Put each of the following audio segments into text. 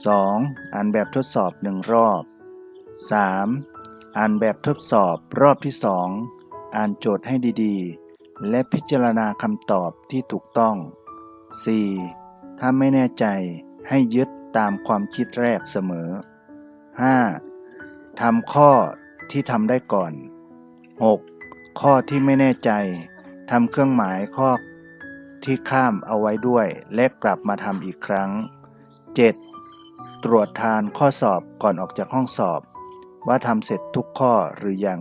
2. อ่านแบบทดสอบหนึ่งรอบ 3. อ่านแบบทดสอบรอบที่ 2 อ่านโจทย์ให้ดีๆ และพิจารณาคำตอบที่ถูกต้อง 4. ถ้าไม่แน่ใจให้ยึดตามความคิดแรกเสมอ 5. ทำข้อที่ทำได้ก่อน 6. ข้อที่ไม่แน่ใจทำเครื่องหมายข้อที่ข้ามเอาไว้ด้วย และกลับมาทำอีกครั้ง 7. ตรวจทานข้อสอบก่อนออกจากห้องสอบ ว่าทำเสร็จทุกข้อหรือยัง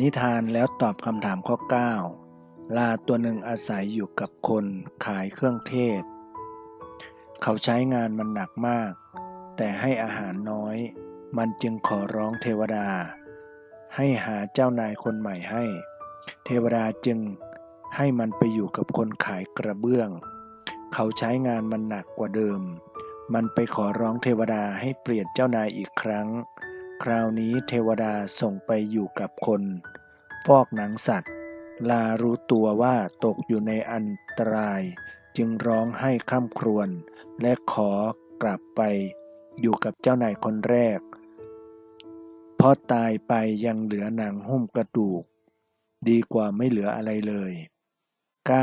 นิทานแล้วตอบคำถามข้อ 9 ลาตัวหนึ่งอาศัยอยู่กับคนขายเครื่องเทศ เขาใช้งานมันหนักมาก แต่ให้อาหารน้อยมันจึงขอร้องเทวดา ให้หาเจ้านายคนใหม่ให้ เทวดาจึงให้มันไปอยู่กับคนขายกระเบื้อง เขาใช้งานมันหนักกว่าเดิม มันไปขอร้องเทวดาให้เปลี่ยนเจ้านายอีกครั้ง คราวนี้เทวดาส่งไปอยู่กับคนฟอกหนังสัตว์ ลารู้ตัวว่าตกอยู่ในอันตราย จึงร้องให้ข้ามครวญและขอกลับไปอยู่กับเจ้านายคนแรก เพราะตายไปยังเหลือหนังหุ้มกระดูก ดีกว่าไม่เหลืออะไรเลย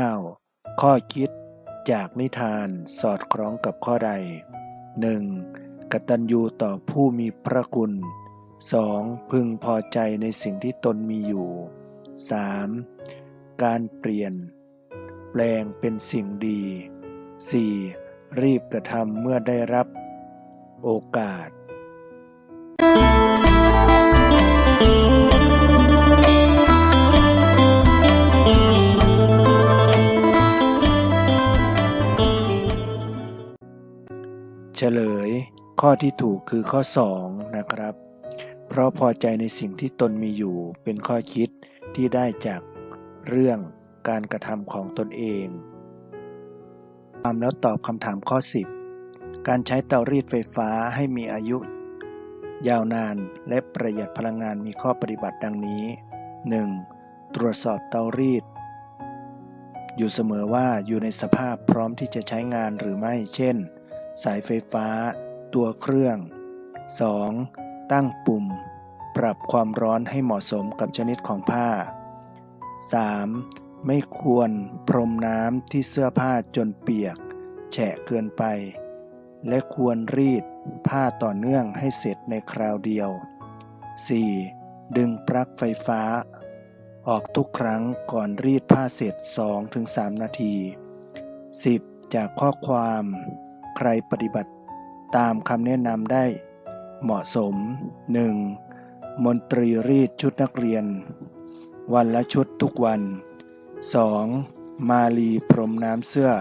9. ข้อคิดจากนิทานสอดคล้องกับข้อใด 1. กตัญญูต่อผู้มีพระคุณ 2. พึงพอใจในสิ่งที่ตนมีอยู่ 3. การเปลี่ยน แปลงเป็นสิ่งดี 4. รีบกระทำเมื่อได้รับ โอกาส เฉลย ข้อที่ถูกคือข้อ 2 นะครับ เพราะพอใจในสิ่งที่ตนมีอยู่เป็นข้อคิดที่ได้จากเรื่องการกระทำของตนเองตามแล้วตอบคำถามข้อ 10 การใช้เตารีดไฟฟ้าให้มีอายุ ยาวนานและประหยัดพลังงานมีข้อปฏิบัติดังนี้ 1. ตรวจสอบเตารีด อยู่เสมอว่าอยู่ในสภาพพร้อมที่จะใช้งานหรือไม่ เช่น สายไฟฟ้า ตัวเครื่อง 2. ตั้งปุ่ม ปรับความร้อนให้เหมาะสมกับชนิดของผ้า 3. ไม่ควรพรมน้ำที่เสื้อผ้าจนเปียก แฉะเกินไป และควรรีดผ้าต่อเนื่องให้เสร็จในคราวเดียว 4. ดึงปลั๊กไฟฟ้า ออกทุกครั้งก่อนรีดผ้าเสร็จ 2-3 นาที 10. จากข้อความ ใครปฏิบัติตามคำแนะนำได้เหมาะสม 1. มนตรีรีดชุดนักเรียน วันละชุดทุกวัน 2. มาลีพรมน้ำเสื้อ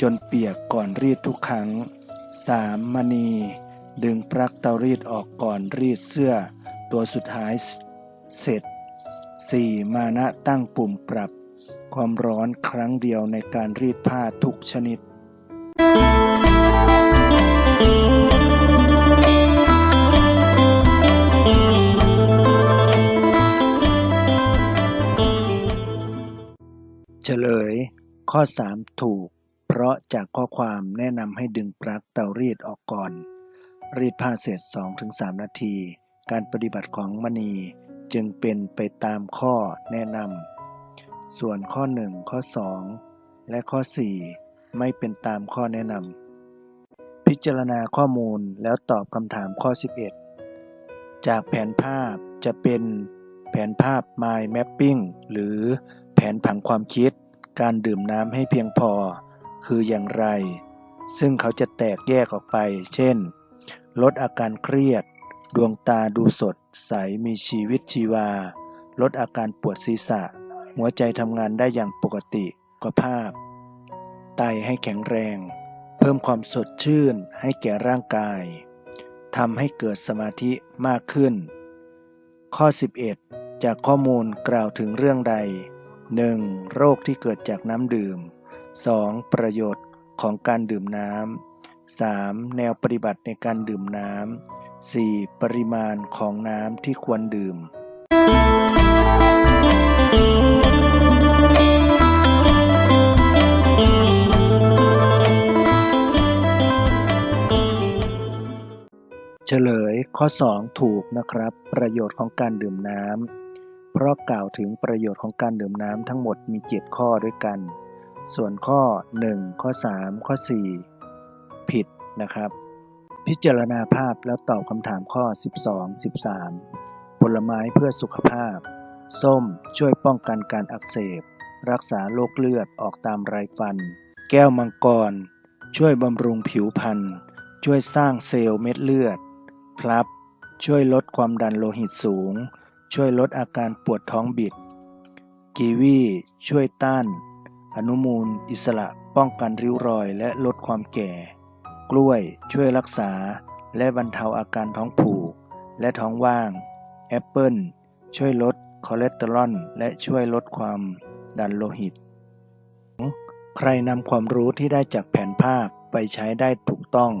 จนเปียกก่อนรีดทุกครั้ง 3. มณี ดึงปลั๊กเตารีดออกก่อนรีดเสื้อ ตัวสุดท้ายเสร็จ 4. มานะตั้งปุ่มปรับ ความร้อนครั้งเดียวในการรีดผ้าทุกชนิด เฉลย ข้อ 3 ถูก ราะจากข้อความแนะนำให้ดึงปลั๊กเตารีดออกก่อน รีดผ้าเสร็จ 2-3 นาที การปฏิบัติของมณีจึงเป็นไปตามข้อแนะนำส่วนข้อ 1 ข้อ 2 และข้อ 4 ไม่เป็นตามข้อแนะนำพิจารณาข้อมูลแล้วตอบคำถามข้อ 11 จากแผนภาพจะเป็นแผนภาพ Mind Mapping หรือแผนผังความคิด การดื่มน้ำให้เพียงพอ คืออย่างไร ซึ่งเขาจะแตกแยกออกไป เช่น ลดอาการเครียด ดวงตาดูสด ใสมีชีวิตชีวา ลดอาการปวดศีรษะ หัวใจทำงานได้อย่างปกติสุขภาพ ไตให้แข็งแรง เพิ่มความสดชื่นให้แก่ร่างกายทำให้เกิดสมาธิมากขึ้น ข้อ 11 จากข้อมูลกล่าวถึงเรื่องใด 1. โรคที่เกิดจากน้ำดื่ม 2. ประโยชน์ของการดื่มน้ำ 3. แนวปฏิบัติในการดื่มน้ำ 4. ปริมาณของน้ำที่ควรดื่ม เฉลยข้อ 2 ถูกนะครับ ประโยชน์ของการดื่มน้ำ เพราะกล่าวถึงประโยชน์ของการดื่มน้ำทั้งหมดมี 7 ข้อด้วยกัน ส่วนข้อ 1 ข้อ 3 ข้อ 4 ผิดนะครับ พิจารณาภาพแล้วตอบคำถามข้อ 12 13 ผลไม้เพื่อสุขภาพ ส้มช่วยป้องกันการอักเสบ รักษาโรคเลือดออกตามไรฟัน แก้วมังกร ช่วยบำรุงผิวพรรณช่วยสร้างเซลล์เม็ดเลือด พลับ ช่วยลดความดันโลหิตสูง ช่วยลดอาการปวดท้องบิด กีวี ช่วยต้าน อนุมูลอิสระป้องกันริ้วรอยและลดความแก่ กล้วยช่วยรักษาและบรรเทาอาการท้องผูก และท้องว่าง แอปเปิลช่วยลดคอเลสเตอรอลและช่วยลดความดันโลหิต ใครนำความรู้ที่ได้จากแผนภาพไปใช้ได้ถูกต้อง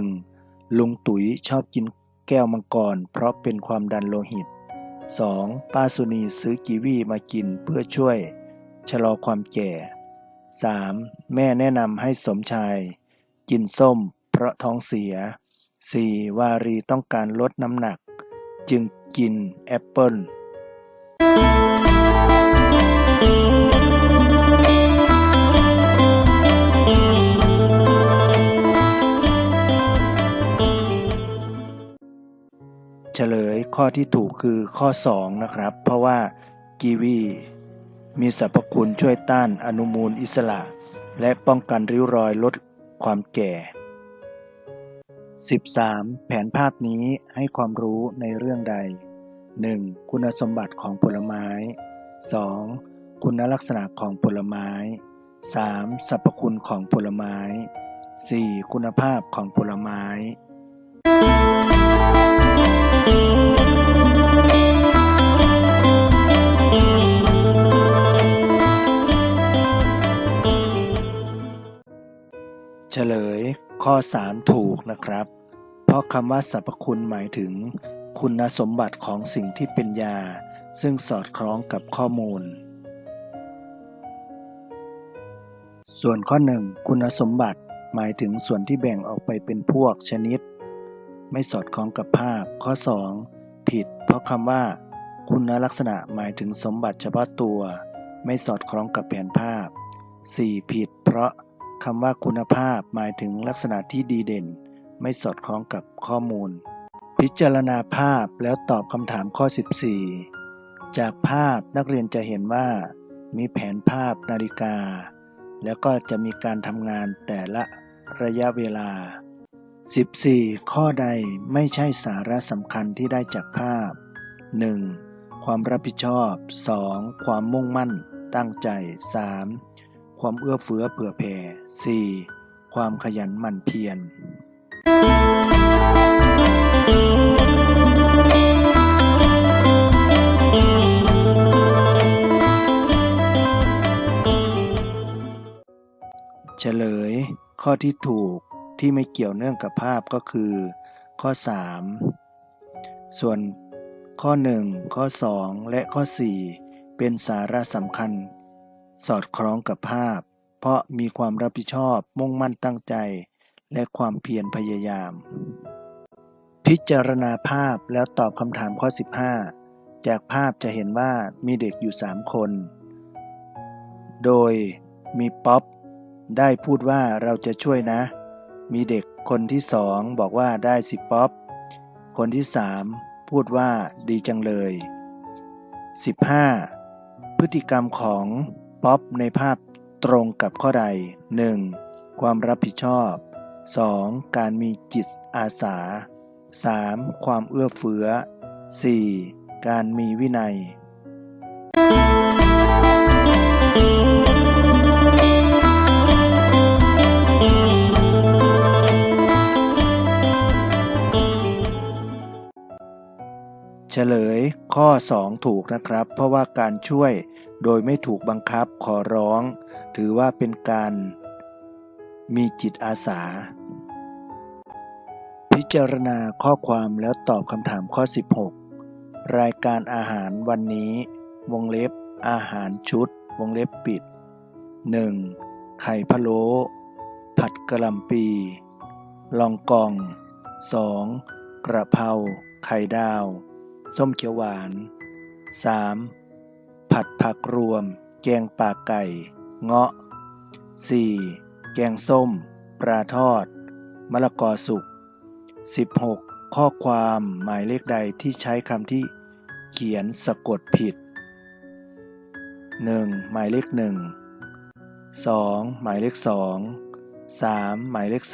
1. ลุงตุ๋ยชอบกินแก้วมังกรเพราะเป็นความดันโลหิต 2. ป้าสุนีซื้อกีวีมากินเพื่อช่วย ชะลอความแก่ 3. แม่แนะนำให้สมชาย กินส้มเพราะท้องเสีย 4. วารีต้องการลดน้ำหนัก จึงกินแอปเปิลเฉลยข้อที่ถูกคือข้อ 2 นะครับ เพราะว่ากีวี มีสรรพคุณช่วยต้านอนุมูลอิสระ และป้องกันริ้วรอยลดความแก่ 13. แผนภาพนี้ให้ความรู้ในเรื่องใด 1. คุณสมบัติของผลไม้ 2. คุณลักษณะของผลไม้ 3. สรรพคุณของผลไม้ 4. คุณภาพของผลไม้ เฉลยข้อ 3 ถูกนะครับ เพราะคำว่าสรรพคุณหมายถึง คุณสมบัติของสิ่งที่เป็นยา ซึ่งสอดคล้องกับข้อมูล ส่วนข้อ 1 คุณสมบัติหมายถึงส่วนที่แบ่งออกไปเป็นพวกชนิด ไม่สอดคล้องกับภาพ ข้อ 2 ผิด เพราะคำว่า คุณลักษณะหมายถึงสมบัติเฉพาะตัว ไม่สอดคล้องกับแผนภาพ 4. ผิด เพราะ คำว่าคุณภาพหมายถึงลักษณะที่ดีเด่น ไม่สอดคล้องกับข้อมูล พิจารณาภาพแล้วตอบคำถามข้อ 14 จากภาพนักเรียนจะเห็นว่า มีแผนภาพนาฬิกา แล้วก็จะมีการทำงานแต่ละระยะเวลา 14 ข้อใดไม่ใช่สาระสำคัญที่ได้จากภาพ 1. ความรับผิดชอบ 2. ความมุ่งมั่นตั้งใจ 3. ความเอื้อเฟื้อเผื่อแผ่ 4. ความขยันหมั่นเพียร เฉลย ข้อที่ถูกที่ไม่เกี่ยวเนื่องกับภาพก็คือ ข้อ 3 ส่วนข้อ 1 ข้อ 2 และข้อ 4 เป็นสาระสำคัญ สอดคล้องกับภาพ เพราะมีความรับผิดชอบมุ่งมั่นตั้งใจ และความเพียรพยายาม พิจารณาภาพแล้วตอบคำถามข้อ 15 จากภาพจะเห็นว่ามีเด็กอยู่ 3 คน โดยมีป๊อปได้พูดว่าเราจะช่วยนะ มีเด็กคนที่สองบอกว่าได้สิป๊อป คนที่สามพูดว่าดีจังเลย 15. พฤติกรรมของ ป๊อปในภาพตรงกับข้อใด 1. ความรับผิดชอบ 2. การมีจิตอาสา 3. ความเอื้อเฟื้อ 4. การมีวินัย เฉลยข้อ 2 ถูกนะครับ เพราะว่าการช่วย โดยไม่ถูกบังคับขอร้อง ถือว่าเป็นการมีจิตอาสา พิจารณาข้อความแล้วตอบคำถามข้อ 16 รายการอาหารวันนี้ วงเล็บอาหารชุด วงเล็บปิด 1. ไข่พะโล้ผัดกระลำปี ลองกอง 2. กระเพราไข่ดาว ส้มเขียวหวาน 3. ผัดผักรวม แกงป่าไก่ เงาะ 4. แกงส้ม ปลาทอด มะละกอสุก 16. ข้อความหมายเลขใดที่ใช้คำที่ เขียนสะกดผิด 1. หมายเลข 1 2. หมายเลข 2 3. หมายเลข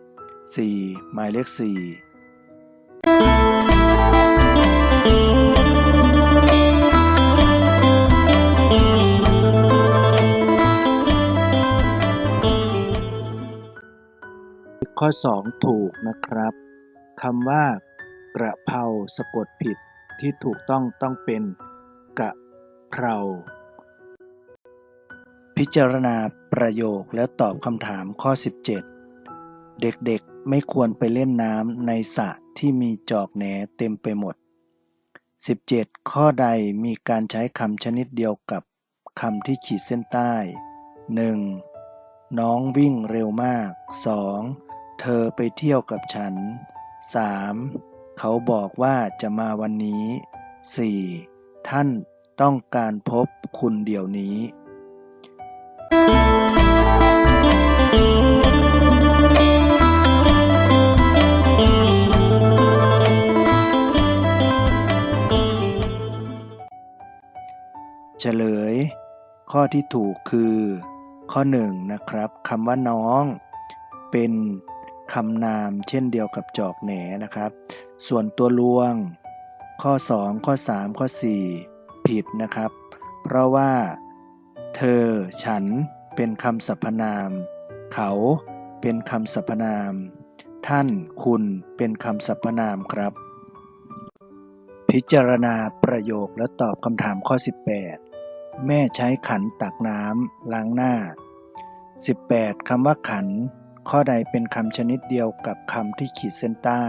3 4. หมายเลข 4 ข้อ 2 ถูกนะครับคำว่ากระเพราสะกดผิดที่ถูกต้องต้องเป็นกะเพรา พิจารณาประโยคแล้วตอบคำถามข้อ 17 เด็กๆไม่ควรไปเล่นน้ำในสระที่มีจอกแหนเต็มไปหมด 17 ข้อใดมีการใช้คำชนิดเดียวกับคำที่ขีดเส้นใต้ 1. น้องวิ่งเร็วมาก 2. เธอไปเที่ยวกับฉัน 3. เขาบอกว่าจะมาวันนี้ 4. ท่านต้องการพบคุณเดี๋ยวนี้ เฉลย ข้อที่ถูกคือ ข้อ1นะครับคำว่าน้อง เป็น คำนามเช่นเดียวกับจอกแหนนะครับ ส่วนตัวลวง ข้อ 2 ข้อ 3 ข้อ 4 ผิดนะครับ เพราะว่า เธอ ฉันเป็นคำสรรพนาม เขาเป็นคำสรรพนาม ท่านคุณเป็นคำสรรพนามครับ พิจารณาประโยคและตอบคำถามข้อ 18 แม่ใช้ขันตักน้ำล้างหน้า 18คำว่าขัน ข้อใดเป็นคำชนิดเดียวกับคำที่ขีดเส้นใต้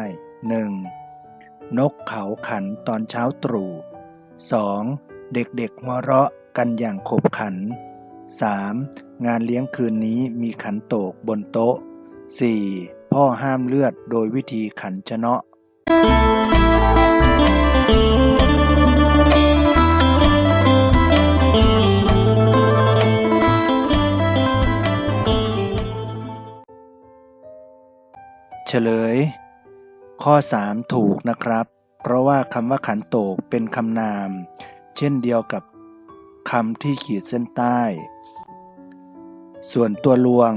1. นกเขาขันตอนเช้าตรู่ 2. เด็กๆหัวเราะกันอย่างขบขัน 3. งานเลี้ยงคืนนี้มีขันโตกบนโต๊ะ 4. พ่อห้ามเลือดโดยวิธีขันชะเนะ ฉลย ข้อ 3 ถูกนะครับ เพราะว่าคำว่าขันโตกเป็นคำนาม เช่นเดียวกับคำที่ขีดเส้นใต้ ส่วนตัวลวง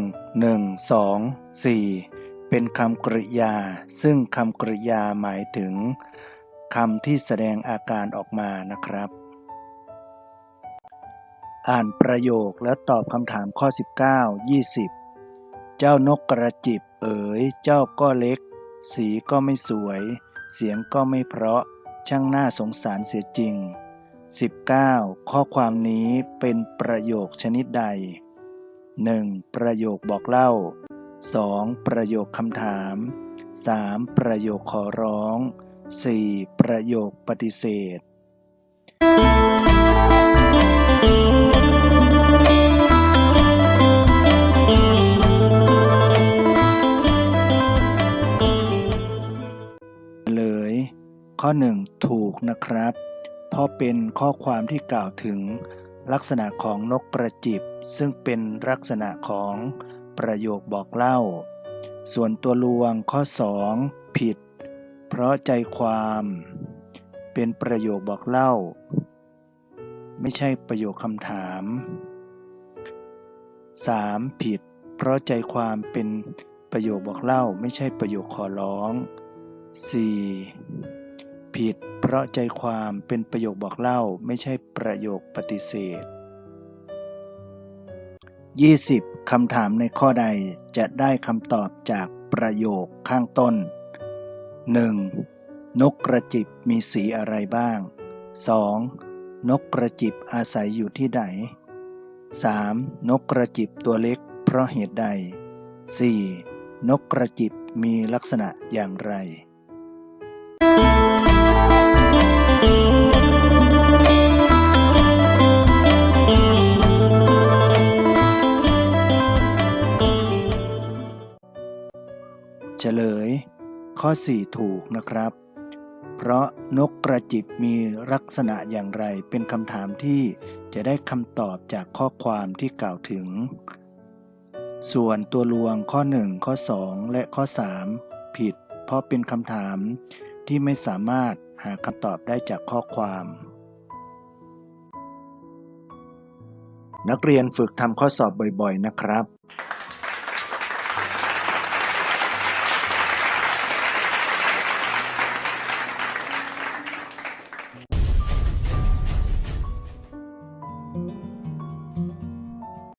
1 2 4 เป็นคำกริยา ซึ่งคำกริยาหมายถึงคำที่แสดงอาการออกมานะครับ อ่านประโยคแล้วตอบคำถามข้อ 19 20 เจ้านกกระจิบเอ๋ยเจ้าก็เล็ก สีก็ไม่สวย เสียงก็ไม่เพราะ ช่างน่าสงสารเสียจริง 19 ข้อความนี้เป็นประโยคชนิดใด 1. ประโยคบอกเล่า 2. ประโยคคำถาม 3. ประโยคขอร้อง 4. ประโยคปฏิเสธ ข้อ 1 ถูกนะครับ เพราะเป็นข้อความที่กล่าวถึง ลักษณะของนกกระจิบ ซึ่งเป็นลักษณะของประโยคบอกเล่า ส่วนตัวลวงข้อ 2 ผิด เพราะใจความ เป็นประโยคบอกเล่า ไม่ใช่ประโยคคำถาม 3. ผิด เพราะใจความเป็นประโยคบอกเล่าไม่ใช่ประโยคขอร้อง 4. ผิด เพราะใจความเป็นประโยคบอกเล่าไม่ใช่ประโยคปฏิเสธ 20. คำถามในข้อใดจะได้คำตอบจากประโยคข้างต้น 1. นกกระจิบมีสีอะไรบ้าง 2. นกกระจิบอาศัยอยู่ที่ไหน 3. นกกระจิบตัวเล็กเพราะเหตุใด 4. นกกระจิบมีลักษณะอย่างไร เฉลย ข้อ 4 ถูกนะครับ เพราะนกกระจิบมีลักษณะอย่างไรเป็นคำถามที่จะได้คำตอบจากข้อความที่กล่าวถึง ส่วนตัวลวงข้อ 1 ข้อ 2 และข้อ 3 ผิด เพราะเป็นคำถาม ที่ไม่สามารถหาคำตอบได้จากข้อความ นักเรียนฝึกทำข้อสอบบ่อยๆนะครับ